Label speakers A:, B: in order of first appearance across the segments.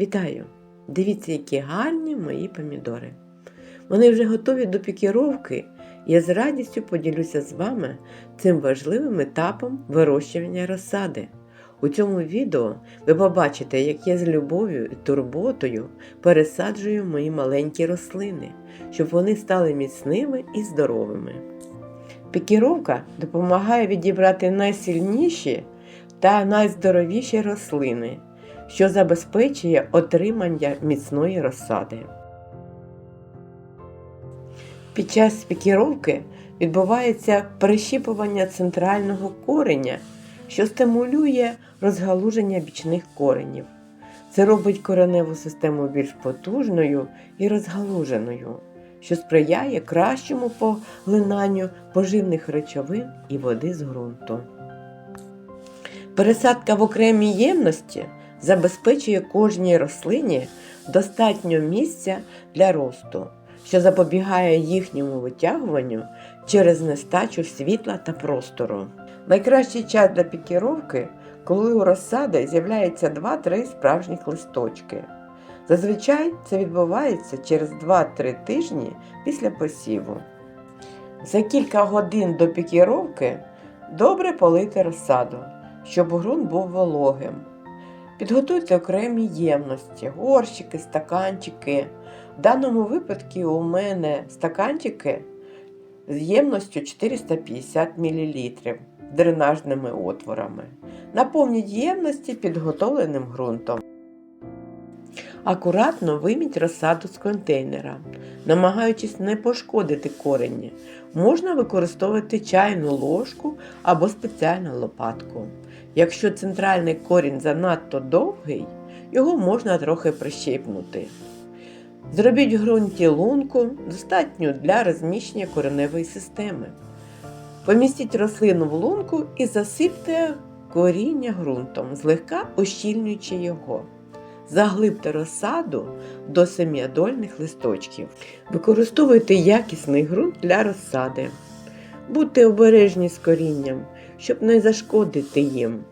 A: Вітаю! Дивіться, які гарні мої помідори. Вони вже готові до пікіровки, я з радістю поділюся з вами цим важливим етапом вирощування розсади. У цьому відео ви побачите, як я з любов'ю і турботою пересаджую мої маленькі рослини, щоб вони стали міцними і здоровими. Пікіровка допомагає відібрати найсильніші та найздоровіші рослини, що забезпечує отримання міцної розсади. Під час пікіровки відбувається прищіпування центрального кореня, що стимулює розгалуження бічних коренів. Це робить кореневу систему більш потужною і розгалуженою, що сприяє кращому поглинанню поживних речовин і води з ґрунту. Пересадка в окремій ємності забезпечує кожній рослині достатньо місця для росту, що запобігає їхньому витягуванню через нестачу світла та простору. Найкращий час для пікіровки, коли у розсади з'являється 2-3 справжніх листочки. Зазвичай це відбувається через 2-3 тижні після посіву. За кілька годин до пікіровки добре полити розсаду, щоб ґрунт був вологим. Підготуйте окремі ємності, горщики, стаканчики. В даному випадку у мене стаканчики з ємністю 450 мл дренажними отворами. Наповніть ємності підготовленим ґрунтом. Акуратно вийміть розсаду з контейнера, намагаючись не пошкодити корені. Можна використовувати чайну ложку або спеціальну лопатку. Якщо центральний корінь занадто довгий, його можна трохи прищипнути. Зробіть в ґрунті лунку, достатню для розміщення кореневої системи. Помістіть рослину в лунку і засипте коріння ґрунтом, злегка ощільнюючи його. Заглибте розсаду до семиадольних листочків. Використовуйте якісний ґрунт для розсади. Будьте обережні з корінням, щоб не зашкодити їм.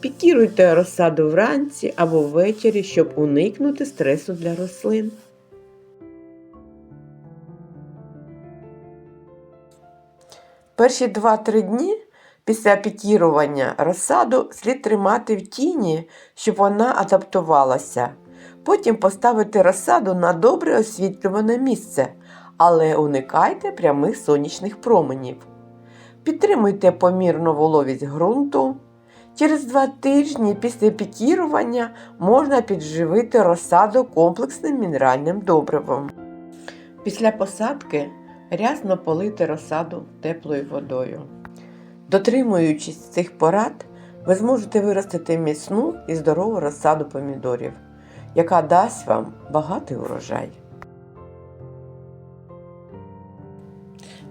A: Пікіруйте розсаду вранці або ввечері, щоб уникнути стресу для рослин. Перші 2-3 дні після пікірування розсаду слід тримати в тіні, щоб вона адаптувалася. Потім поставити розсаду на добре освітлюване місце, але уникайте прямих сонячних променів. Підтримуйте помірну вологість ґрунту. Через два тижні після пікірування можна підживити розсаду комплексним мінеральним добривом. Після посадки рясно полити розсаду теплою водою. Дотримуючись цих порад, ви зможете виростити міцну і здорову розсаду помідорів, яка дасть вам багатий урожай.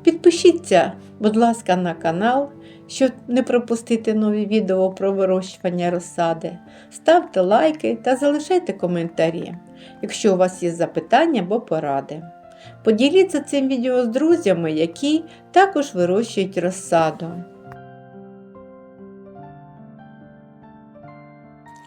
A: Підпишіться, будь ласка, на канал, щоб не пропустити нові відео про вирощування розсади. Ставте лайки та залишайте коментарі, якщо у вас є запитання або поради. Поділіться цим відео з друзями, які також вирощують розсаду.